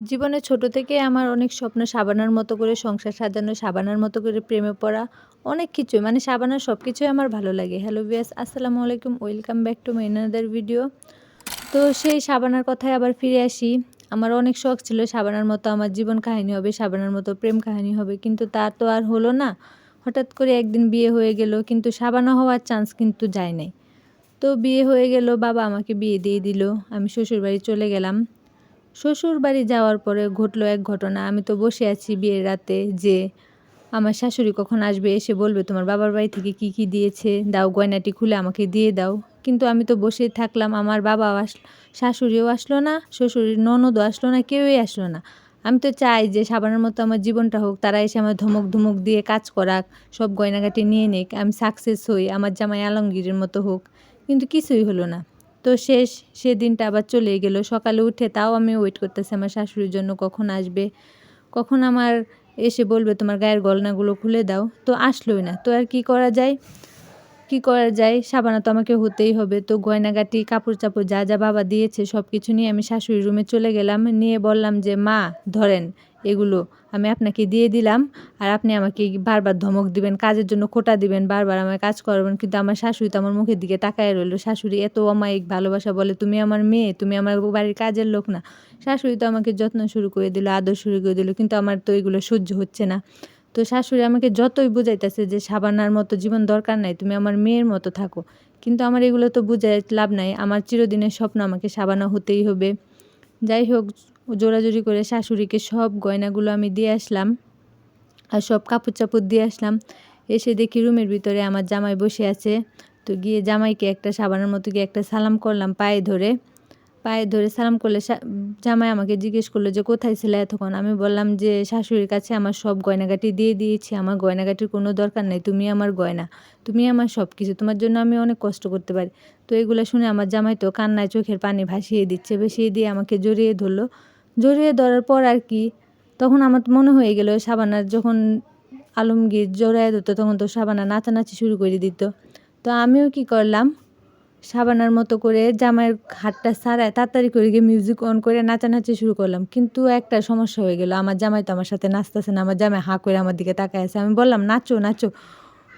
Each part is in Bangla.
জীবনে ছোট থেকে আমার অনেক স্বপ্ন সাবানার মতো করে, সংসার সাজানো, সাবানার মতো করে প্রেমে পড়া, অনেক কিছু মানে সাবানার সব কিছুই আমার ভালো লাগে। হ্যালো বিয়াস আসসালামু আলাইকুম। Welcome back to my another video তো সেই সাবানার কথায় আবার ফিরে আসি। আমার অনেক শখ ছিল সাবানার মতো আমার জীবন কাহিনী হবে, সাবানার মতো প্রেম কাহিনী হবে। কিন্তু তা তো আর হলো না। হঠাৎ করে একদিন বিয়ে হয়ে গেল, কিন্তু সাবানা হওয়ার চান্স কিন্তু যায় নাই। তো বিয়ে হয়ে গেল, বাবা আমাকে বিয়ে দিয়ে দিল। আমি শ্বশুরবাড়ি চলে গেলাম। শ্বশুর বাড়ি যাওয়ার পরে ঘটলো এক ঘটনা। আমি তো বসে আছি বিয়ের রাতে যে, আমার শাশুড়ি কখন আসবে? এসে বলবে, তোমার বাবার বাড়ি থেকে কি কি দিয়েছে? দাও, গয়নাটি খুলে আমাকে দিয়ে দাও। কিন্তু আমি তো বসে থাকলাম, আমার বাবাও আস, শাশুড়িও আসলো না, শ্বশুরির ননদও আসলো না, কেউই আসলো না। আমি তো চাই যে, সাবানের মতো আমার জীবনটা হোক, তারা এসে আমার ধমক ধমক দিয়ে কাজ করাক, সব গয়নাগাটি নিয়ে নিক, আমি সাকসেস হই, আমার জামাই আলমগীরের মতো হোক। কিন্তু কিছুই হলো না। তো শেষ সেদিনটা আবার চলে গেল। সকালে উঠে তাও আমি ওয়েট করতেছি, আমার শাশুড়ির জন্য কখন আসবে? কখন আমার এসে বলবে, তোমার গায়ের গলনাগুলো খুলে দাও। তো আসলোই না। তো আর কি করা যায়? কি করা যায়? সাবানা তো আমাকে হতেই হবে। তো গয়নাগাটি কাপড় চাপড় যা যা বাবা দিয়েছে সব কিছু নিয়ে আমি শাশুড়ির রুমে চলে গেলাম। নিয়ে বললাম যে, মা, ধরেন এগুলো আমি আপনাকে দিয়ে দিলাম আর আপনি আমাকে বারবার ধমক দিবেন, কাজের জন্য খোটা দিবেন, বারবার আমার কাজ করবেন। কিন্তু আমার শাশুড়ি তো আমার মুখের দিকে তাকায় রইল। শাশুড়ি এত অমায়িক ভালোবাসা বলে, তুমি আমার মেয়ে, তুমি আমার বাড়ির কাজের লোক না। শাশুড়ি তো আমাকে যত্ন শুরু করে দিল, আদর শুরু করে দিল। কিন্তু আমার তো এগুলো সহ্য হচ্ছে না। তো শাশুড়ি আমাকে যতই বুঝাইতেছে যে সাবানার মতো জীবন দরকার নাই, তুমি আমার মেয়ের মতো থাকো। কিন্তু আমার এগুলো তো বুঝাই লাভ নাই, আমার চিরদিনের স্বপ্ন আমাকে সাবানা হতেই হবে। যাই হোক, জোরাজুরি করে শাশুড়িকে সব গয়নাগুলো আমি দিয়ে আসলাম আর সব কাপড় চাপড় দিয়ে আসলাম। এসে দেখি রুমের ভিতরে আমার জামাই বসে আছে। তো গিয়ে জামাইকে একটা সাবানের মতো গিয়ে একটা সালাম করলাম পায়ে ধরে। পায়ে ধরে সালাম করলে জামাই আমাকে জিজ্ঞেস করল যে, কোথায় ছিল এতক্ষণ? আমি বললাম যে, শাশুড়ির কাছে আমার সব গয়নাগাটি দিয়ে দিয়েছি। আমার গয়নাগাটির কোনো দরকার নেই। তুমি আমার গয়না। তুমি আমার সব কিছু তোমার জন্য আমি অনেক কষ্ট করতে পারি। তো এগুলো শুনে আমার জামাই তো কান্নায় চোখের পানি ভাসিয়ে দিচ্ছে, ভাসিয়ে দিয়ে আমাকে জড়িয়ে ধরলো। জড়িয়ে ধরার পর আর কি, তখন আমার মনে হয়ে গেল সাবানার যখন আলমগীর জড়ায় ধরতো, তখন তো সাবানা নাচানাচি শুরু করে দিত। তো আমিও কি করলাম সাবানার মতো করে জামাইয়ের হাতটা সারায় তাড়াতাড়ি করে গিয়ে মিউজিক অন করে নাচানাচি শুরু করলাম। কিন্তু একটা সমস্যা হয়ে গেল। আমার জামাই তো আমার সাথে নাচতেছে না। আমার জামাই হাঁ করে আমার দিকে তাকায় আছে। আমি বললাম, নাচো নাচো।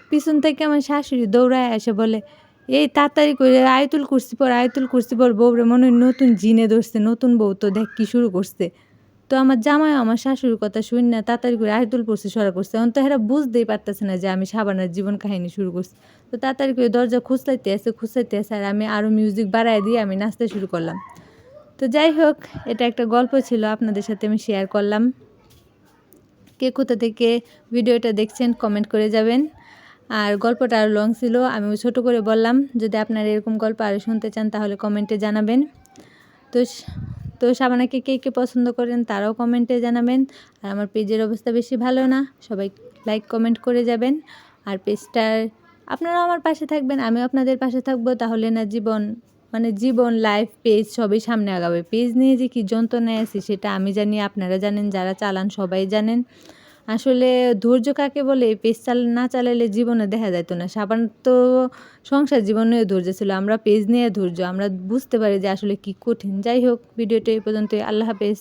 পিছন থেকে আমার শাশুড়ি দৌড়ায় এসে বলে, এই তাড়াতাড়ি করে আয়তুল কুর্সি পর, আয়তুল কুর্সি পর বউরে মনে হয় নতুন জিনে ধরছে, নতুন বউ তো দেখ কি শুরু করছে। তো আমার জামাই আমার শাশুড়ির কথা শুনি না, তাড়াতাড়ি করে আয়তুল পড়ছে, সরা করছে তো এরা বুঝতেই পারতেছে না যে আমি সাবানের জীবন কাহিনী শুরু করছি। তো তাড়াতাড়ি করে দরজা খুঁজতে আসে খুঁজতে আসে আর আমি আরও মিউজিক বাড়াই দিয়ে আমি নাচতে শুরু করলাম। তো যাই হোক, এটা একটা গল্প ছিল, আপনাদের সাথে আমি শেয়ার করলাম। কে কোথা থেকে ভিডিওটা দেখছেন কমেন্ট করে যাবেন। আর গল্পটা আরও লং ছিল, আমি ছোট করে বললাম, যদি আপনারা এরকম গল্প আরও শুনতে চান, তাহলে কমেন্টে জানাবেন। তো তো সাবানাকে কে কে পছন্দ করেন তারাও কমেন্টে জানাবেন। আর আমার পেজের অবস্থা বেশি ভালো না, সবাই লাইক কমেন্ট করে যাবেন। আর পেজটার আপনারাও আমার পাশে থাকবেন, আমিও আপনাদের পাশে থাকব। তাহলে না জীবন মানে জীবন লাইফ পেজ সবই সামনে আগাবে। পেজ নিয়ে যে কী যন্ত্রণায় আছি সেটা আমি জানি, আপনারা জানেন, যারা চালান সবাই জানেন। আসলে ধৈর্য কাকে বলে? পেজ চাল, না চালাইলে জীবনে দেখা যাইতো না। সাবান তো সংসার জীবনে ধৈর্য ছিল। আমরা পেজ নিয়ে ধৈর্য। আমরা বুঝতে পারি যে আসলে কি কঠিন। যাই হোক, ভিডিওটা এই পর্যন্তই। আল্লাহ হাফেজ।